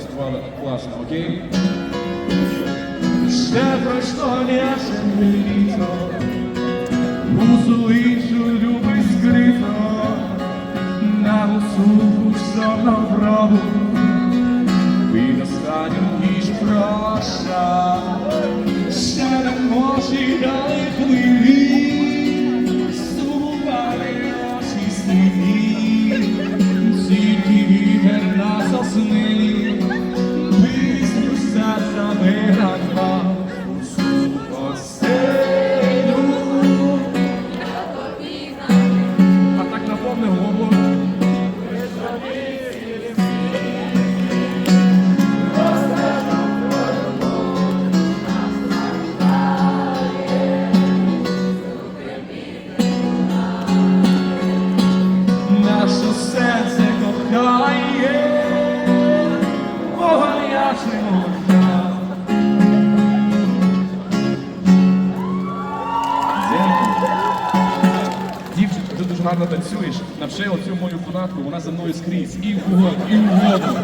співали класно, окей? Ще пройшло ясне літо, музу іншу любить скрито, на носу чорну брову, під останню ніч проша, ще не може далі хвилі, ağzını гарно танцюєш. Навчи оцю мою фанатку, вона за мною скрізь. І в вогонь, і в воду,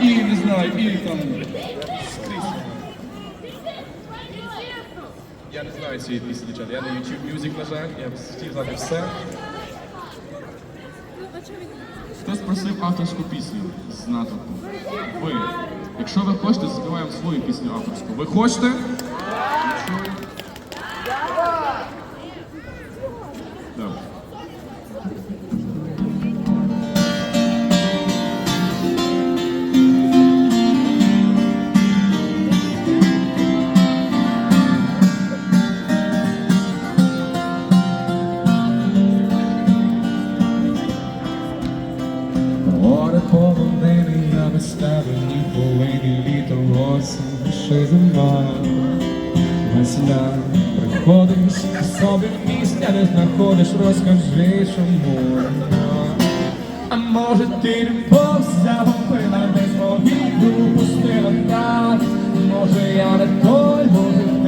і не знаю, і там скрізь. Я не знаю цієї пісні, дівчата. Я на YouTube Music, на жаль, я хотів знати все. Хтось просив авторську пісню з натовпу. Ви. Якщо ви хочете, заспіваємо свою пісню авторську. Ви хочете? Море полонене, я без тебе ніколи не літо осінь, ще зима. Весна приходиш, собі місця не знаходиш, розкажи, чому. А може ти любов загубила, без повітру пустила так. Може я не той, може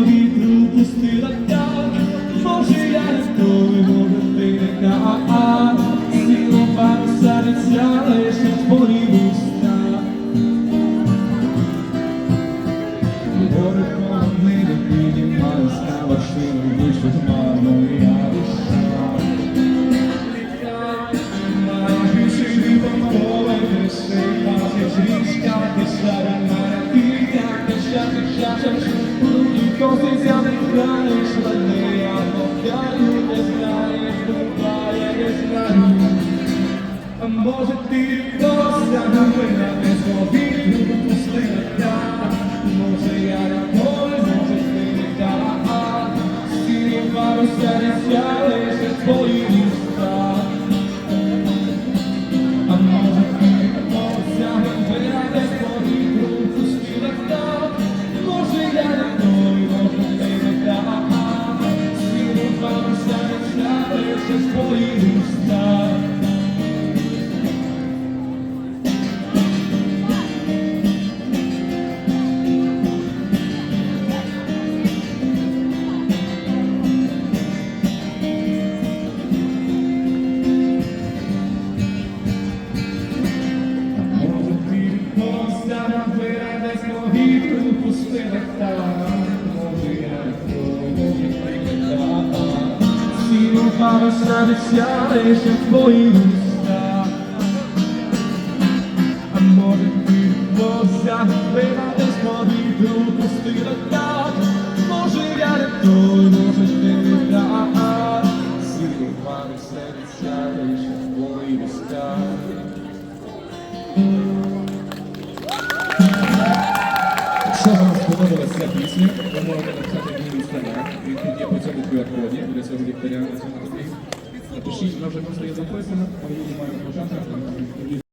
десь повітру пустила так. Може я не той, може ти не та. Може ти просто мене без повітрю пустила Може я на той, може ти не та. Сірівалося дитя лише Цілувалася дитя лише твої уста А може ти постара вирада з повітрю сподобалася ця ви можете написати мені в інстаграм, він є по цьому QR-коді для цього ліхтаря на цьому тобі. Напишіть, вона вже просто є записана, а ми маємо почати.